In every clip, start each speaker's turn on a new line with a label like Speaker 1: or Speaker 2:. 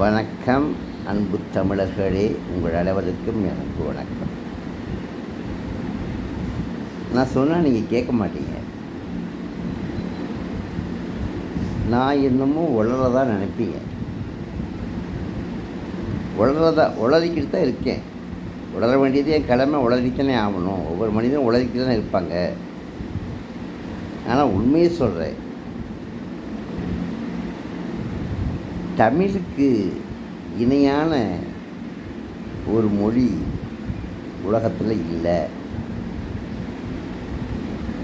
Speaker 1: வணக்கம் அன்பு தமிழர்களே. உங்கள் அனைவருக்கும் எனக்கு வணக்கம். நான் சொன்னால் நீங்கள் கேட்க மாட்டீங்க. நான் இன்னமும் உளறதா நினைப்பீங்க. உளறதா உளறிக்கிட்டு தான் இருக்கேன். உளர வேண்டியது என் கடமை உளறித்தானே ஆகணும். ஒவ்வொரு மனிதனும் உளறிக்கிட்டு தான் இருப்பாங்க. ஆனால் உண்மையை சொல்கிறேன் தமிழுக்கு இணையான ஒரு மொழி உலகத்தில் இல்லை.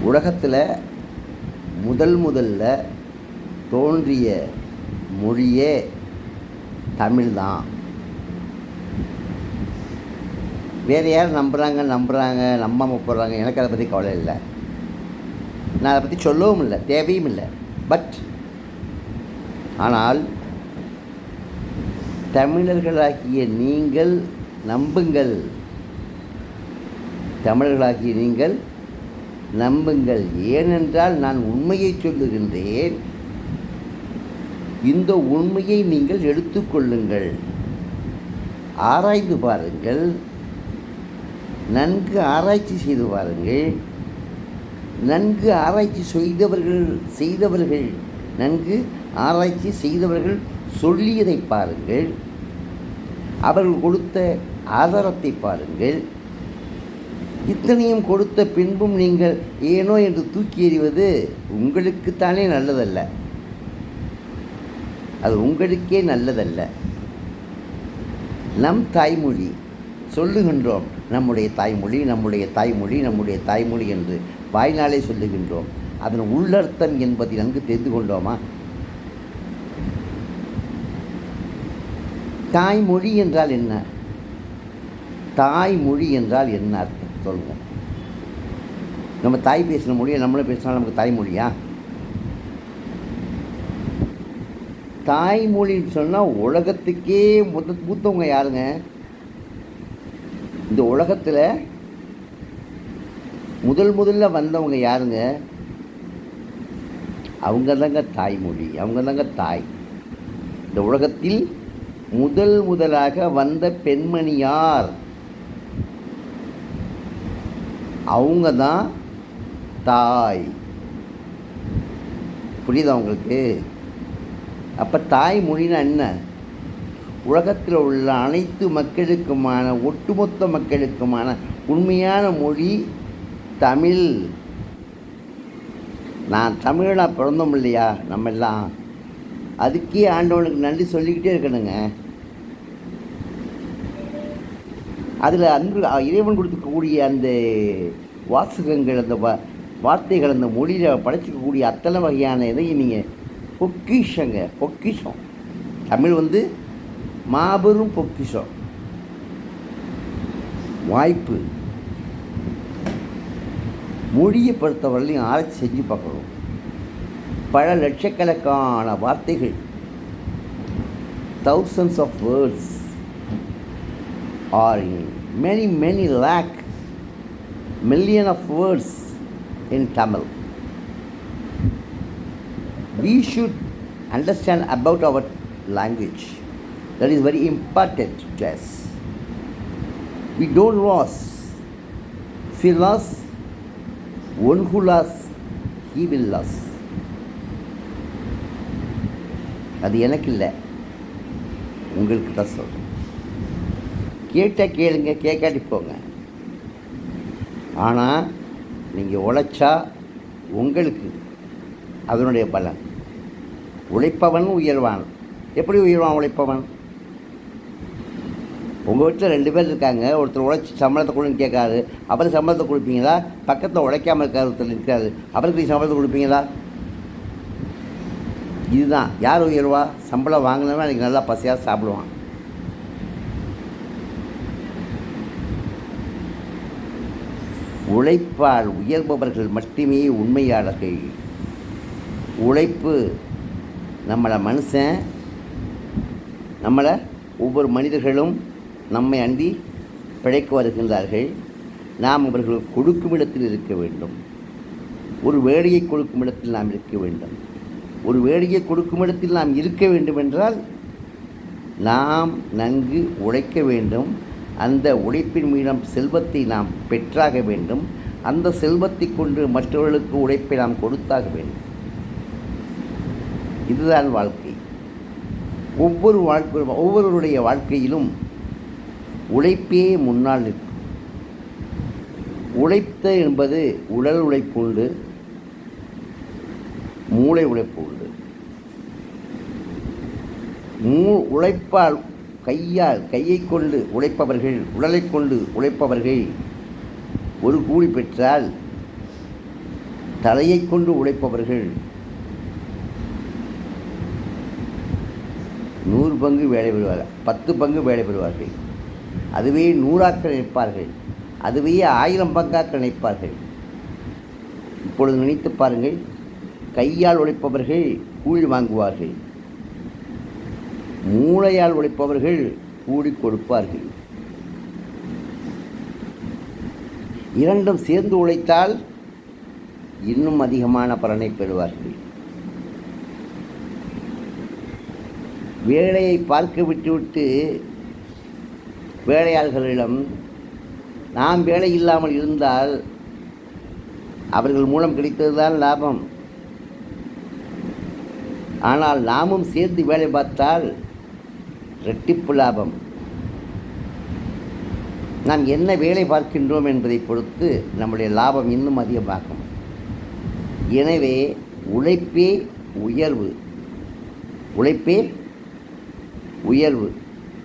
Speaker 1: உலகத்தில் முதல் முதல்ல தோன்றிய மொழியே தமிழ்தான் வேறு யார் நம்புகிறாங்க நம்புகிறாங்க நம்பாமல் போடுறாங்க எனக்கு அதை பற்றி கவலை இல்லை. நான் அதை பற்றி சொல்லவும் இல்லை தேவையும் இல்லை. பட் ஆனால் தமிழர்களாகிய நீங்கள் நம்புங்கள். தமிழர்களாகிய நீங்கள் நம்புங்கள். ஏனென்றால் நான் உண்மையை சொல்லுகின்றேன். இந்த உண்மையை நீங்கள் எடுத்துக்கொள்ளுங்கள் ஆராய்ந்து பாருங்கள். நன்கு ஆராய்ச்சி செய்து பாருங்கள். நன்கு ஆராய்ச்சி செய்தவர்கள் செய்தவர்கள் நன்கு ஆராய்ச்சி செய்தவர்கள் சொல்லியதை பாருங்கள். அவர்கள் கொடுத்த ஆதாரத்தை பாருங்கள். இத்தனையும் கொடுத்த பின்பும் நீங்கள் ஏனோ என்று தூக்கி எறிவது உங்களுக்குத்தானே நல்லதல்ல. அது உங்களுக்கே நல்லதல்ல. நம் தாய்மொழி சொல்லுகின்றோம். நம்முடைய தாய்மொழி நம்முடைய தாய்மொழி நம்முடைய தாய்மொழி என்று வாய்நாளே சொல்லுகின்றோம். அதன் உள்ளர்த்தம் என்பதை நன்கு தெரிந்து கொண்டோமா? தாய்மொழி என்றால் என்ன? தாய்மொழி என்றால் என்ன அர்த்தம்? சொல்லுங்கள் நம்ம தாய் பேசின மொழியை நம்மளும் பேசினா நமக்கு தாய்மொழியா? தாய்மொழின்னு சொன்னால் உலகத்துக்கே முத மூத்தவங்க யாருங்க? இந்த உலகத்தில் முதல் முதல்ல வந்தவங்க யாருங்க? அவங்க தாங்க தாய்மொழி அவங்க தாங்க தாய். இந்த உலகத்தில் முதல் முதலாக வந்த பெண்மணி யார்? அவங்க தான் தாய். புரியுதா உங்களுக்கு? அப்போ தாய்மொழின்னா என்ன? உலகத்தில் உள்ள அனைத்து மக்களுக்குமான ஒட்டுமொத்த மக்களுக்குமான உண்மையான மொழி தமிழ். நான் தமிழாக பிறந்தோம் இல்லையா நம்ம எல்லாம்? அதுக்கே ஆண்டவனுக்கு நன்றி சொல்லிக்கிட்டே இருக்கணுங்க. அதில் அன்பு இறைவன் கொடுத்துக்கக்கூடிய அந்த வாசகங்கள் அந்த வா வார்த்தைகள் அந்த மொழியில் படைச்சிக்கக்கூடிய அத்தனை வகையான இதையும் நீங்கள் பொக்கிஷங்க பொக்கிஷம். தமிழ் வந்து மாபெரும் பொக்கிஷம். வாய்ப்பு. மொழியை பொறுத்தவரையிலையும் ஆராய்ச்சி செஞ்சு பார்க்கணும். பல லட்சக்கணக்கான வார்த்தைகள். Thousands of words or in many many lakh million of words in Tamil. We should understand about our language. That is very important to us. We don't lose. If we lost, one who lost, he will lose. அது எனக்கு இல்லை உங்களுக்கு தான் சொல்கிறேன் கேட்டால் கேளுங்க கேட்காட்டி போங்க. ஆனால் நீங்கள் உழைச்சா உங்களுக்கு அதனுடைய பலன். உழைப்பவன் உயர்வான். எப்படி உயர்வான் உழைப்பவன்? உங்கள் வீட்டில் ரெண்டு பேர் இருக்காங்க. ஒருத்தர் உழைச்சி சம்பளத்தை கொடுன்னு கேட்காரு அவருக்கு சம்பளத்தை கொடுப்பீங்களா? பக்கத்தில் உழைக்காமல் இருக்கார் ஒருத்தர் இருக்காரு. அவருக்கு நீ சம்பளத்தை கொடுப்பீங்களா? இதுதான். யார் உயர்வா? சம்பளம் வாங்கினவன் அன்றைக்கி நல்லா பசியாக சாப்பிடுவான். உழைப்பால் உயர்பவர்கள் மட்டுமே உண்மையாளர்கள். உழைப்பு நம்மளை மனுஷன் நம்மளை ஒவ்வொரு மனிதர்களும் நம்மை அண்டி பிழைக்க வருகின்றார்கள். நாம் அவர்கள் கொடுக்கும் இடத்தில் இருக்க வேண்டும். ஒரு வேலையை கொடுக்கும் இடத்தில் நாம் இருக்க வேண்டும். ஒரு வேலையை கொடுக்கும் இடத்தில் நாம் இருக்க வேண்டும் என்றால் நாம் நன்கு உழைக்க வேண்டும். அந்த உழைப்பின் மூலம் செல்வத்தை நாம் பெற்றாக வேண்டும். அந்த செல்வத்தை கொண்டு மற்றவர்களுக்கு உழைப்பை நாம் கொடுத்தாக வேண்டும். இதுதான் வாழ்க்கை. ஒவ்வொரு வாழ்க்கை ஒவ்வொருவருடைய வாழ்க்கையிலும் உழைப்பே முன்னால் நிற்கும். உழைத்த என்பது உடல் உழைப்பு உண்டு மூளை உழைப்பு உண்டு. மூ உழைப்பால் கையால் கையை கொண்டு உழைப்பவர்கள் உடலை கொண்டு உழைப்பவர்கள். ஒரு கூலி பெற்றால் தலையை கொண்டு உழைப்பவர்கள். நூறு பங்கு வேலை பெறுவார்கள் பத்து பங்கு வேலை பெறுவார்கள். அதுவே நூறாக்க நினைப்பார்கள் அதுவே ஆயிரம் பங்காக்க நினைப்பார்கள். இப்பொழுது நினைத்து பாருங்கள் கையால் உழைப்பவர்கள் கூலி வாங்குவார்கள். மூளையால் உழைப்பவர்கள் கூடி கொடுப்பார்கள். இரண்டும் சேர்ந்து உழைத்தால் இன்னும் அதிகமான பலனை பெறுவார்கள். வேலையை பார்க்க விட்டுவிட்டு வேலையாள்களிடம் நாம் வேலை இல்லாமல் இருந்தால் அவர்கள் மூலம் கிடைத்ததுதான் லாபம். ஆனால் நாமும் சேர்ந்து வேலை பார்த்தால் ரெட்டிப்பு லாபம். நாம் என்ன வேலை பார்க்கின்றோம் என்பதை பொறுத்து நம்முடைய லாபம் இன்னும் அதிகமாகும். எனவே உழைப்பே உயர்வு. உழைப்பே உயர்வு.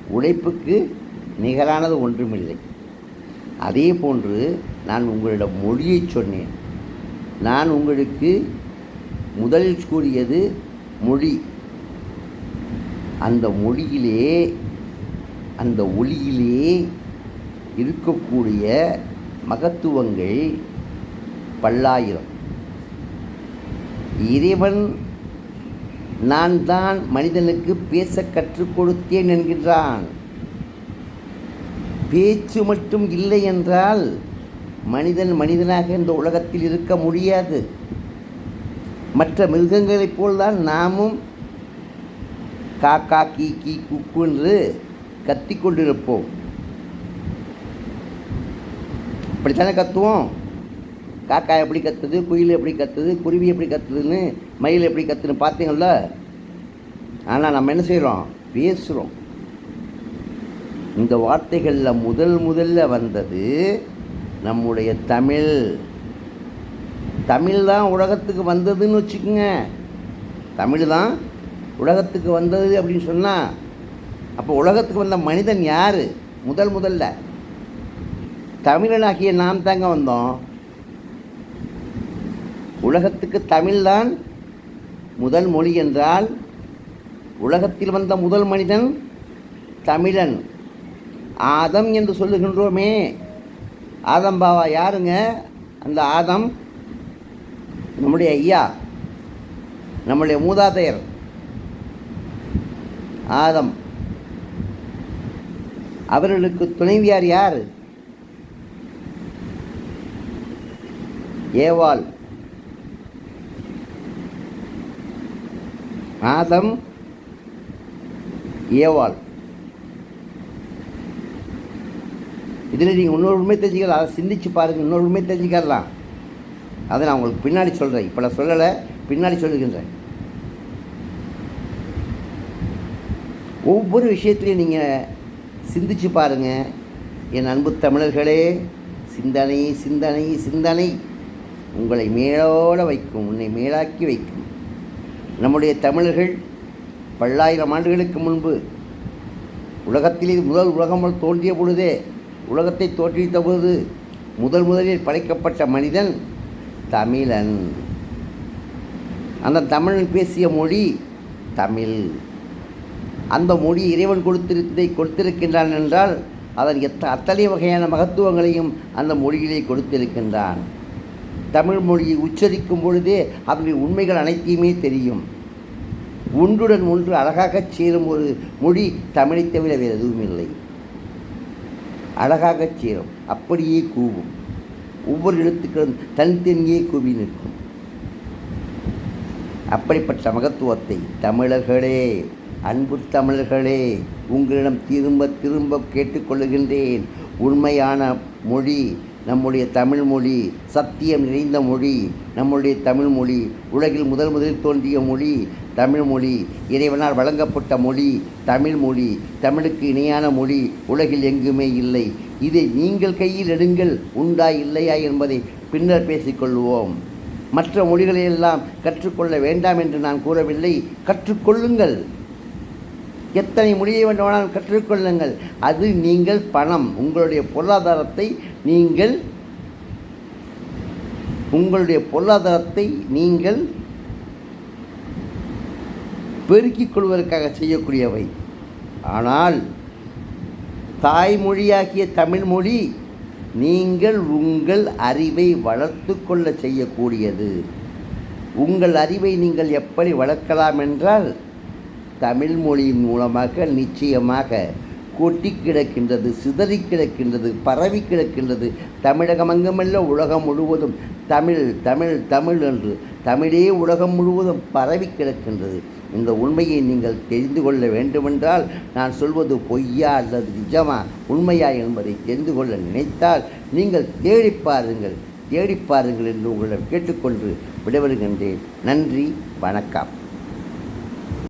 Speaker 1: உழைப்புக்கு நிகரானது ஒன்றுமில்லை. அதே போன்று நான் உங்களிடம் மொழியை சொன்னேன். நான் உங்களுக்கு முதலில் கூறியது மொழி. அந்த மொழியிலே அந்த ஒளியிலே இருக்கக்கூடிய மகத்துவங்கள் பல்லாயிரம். இறைவன் நான் தான் மனிதனுக்கு பேச கற்றுக் கொடுத்தேன் என்கின்றான். பேச்சு மட்டும் இல்லை என்றால் மனிதன் மனிதனாக இந்த உலகத்தில் இருக்க முடியாது. மற்ற மிருகங்களைப் போல்தான் நாமும் காக்கா கீ கீ குக்கு என்று கத்திக்கொண்டிருப்போம். அப்படித்தானே கத்துவோம்? காக்கா எப்படி கத்துது குயில் எப்படி கத்துது குருவி எப்படி கத்துதுன்னு மயில் எப்படி கத்துன்னு பார்த்தீங்கள்ல ஆனால் நம்ம என்ன செய்கிறோம் பேசுகிறோம் இந்த வார்த்தைகளில் முதல் முதல்ல வந்தது நம்முடைய தமிழ். தமிழ் தான் உலகத்துக்கு வந்ததுன்னு வச்சுக்கோங்க. தமிழ் தான் உலகத்துக்கு வந்தது அப்படின்னு சொன்னால் அப்போ உலகத்துக்கு வந்த மனிதன் யார்? முதல் முதல்ல. தமிழனாகிய நாம் தாங்க வந்தோம். உலகத்துக்கு தமிழ்தான் முதல் மொழி என்றால் உலகத்தில் வந்த முதல் மனிதன் தமிழன். ஆதம் என்று சொல்லுகின்றோமே. ஆதம் பாவா யாருங்க? அந்த ஆதம் நம்முடைய ஐயா நம்முடைய மூதாதையர். ஆதம். அவர்களுக்கு துணைவியார் யார்? ஏவாள். ஆதம் ஏவாள். இதில் நீங்கள் இன்னொரு உண்மை தெரிஞ்சுக்கலாம் அதை சிந்திச்சு பாருங்கள் இன்னொரு உண்மை தெரிஞ்சுக்கலாம் அதை நான் உங்களுக்கு பின்னாடி சொல்கிறேன் இப்போ நான் சொல்லலை பின்னாடி சொல்லுகின்றேன். ஒவ்வொரு விஷயத்துலையும் நீங்கள் சிந்திச்சு பாருங்கள் என் அன்பு தமிழர்களே சிந்தனை சிந்தனை சிந்தனை உங்களை மேலோட வைக்கும் உன்னை மேலாக்கி வைக்கும். நம்முடைய தமிழர்கள் பல்லாயிரம் ஆண்டுகளுக்கு முன்பு உலகத்திலே முதல் உலகம் தோன்றிய பொழுதே உலகத்தை தோற்றுவித்த பொழுது முதல் முதலில் படைக்கப்பட்ட மனிதன் தமிழன். அந்த தமிழன் பேசிய மொழி தமிழ். அந்த மொழி இறைவன் கொடுத்திருந்ததை கொடுத்திருக்கின்றான் என்றால் அதன் எத்த அத்தனை வகையான மகத்துவங்களையும் அந்த மொழியிலே கொடுத்திருக்கின்றான். தமிழ் மொழியை உச்சரிக்கும் பொழுதே அதனுடைய உண்மைகள் அனைத்தையுமே தெரியும். ஒன்றுடன் ஒன்று அழகாகச் சேரும் ஒரு மொழி தமிழைத் தவிர வேறு எதுவும் இல்லை. அழகாகச் சேரும் அப்படியே கூவும். ஒவ்வொரு எழுத்துக்களும் தனித்தனியே கூவி நிற்கும். அப்படிப்பட்ட மகத்துவத்தை தமிழர்களே அன்பு தமிழர்களே உங்களிடம் திரும்ப திரும்ப கேட்டுக்கொள்கின்றேன் உண்மையான மொழி நம்முடைய தமிழ் மொழி சத்தியம் நிறைந்த மொழி நம்முடைய தமிழ் மொழி உலகில் முதல் முதலில் தோன்றிய மொழி தமிழ் மொழி இறைவனால் வழங்கப்பட்ட மொழி தமிழ் மொழி தமிழுக்கு இணையான மொழி உலகில் எங்குமே இல்லை. இதை நீங்கள் கையில் எடுங்கள் உண்டா இல்லையா என்பதை பின்னர் பேசிக்கொள்வோம். மற்ற மொழிகளையெல்லாம் கற்றுக்கொள்ள வேண்டாம் என்று நான் கூறவில்லை. கற்றுக்கொள்ளுங்கள். எத்தனை மொழியை வேண்டுமானால் கற்றுக்கொள்ளுங்கள். அது நீங்கள் பணம். உங்களுடைய பொருளாதாரத்தை நீங்கள் உங்களுடைய பொருளாதாரத்தை நீங்கள் பெருக்கிக் கொள்வதற்காக செய்யக்கூடியவை. ஆனால் தாய்மொழியாகிய தமிழ்மொழி நீங்கள் உங்கள் அறிவை வளர்த்து கொள்ள செய்யக்கூடியது. உங்கள் அறிவை நீங்கள் எப்படி வளர்க்கலாம் என்றால் தமிழ் மொழியின் மூலமாக நிச்சயமாக கொட்டி கிடக்கின்றது சிதறி கிடக்கின்றது பரவி கிடக்கின்றது. தமிழகம் அங்கமல்ல உலகம் முழுவதும் தமிழ் தமிழ் தமிழ் என்று தமிழே உலகம் முழுவதும் பரவி கிடக்கின்றது. இந்த உண்மையை நீங்கள் தெரிந்து கொள்ள வேண்டுமென்றால் நான் சொல்வது பொய்யா அல்லது நிஜமா? உண்மையா என்பதை தெரிந்து கொள்ள நினைத்தால் நீங்கள் தேடி பாருங்கள் தேடி பாருங்கள் என்று உங்களிடம் கேட்டுக்கொண்டு விடைபெறுகின்றேன். நன்றி வணக்கம்.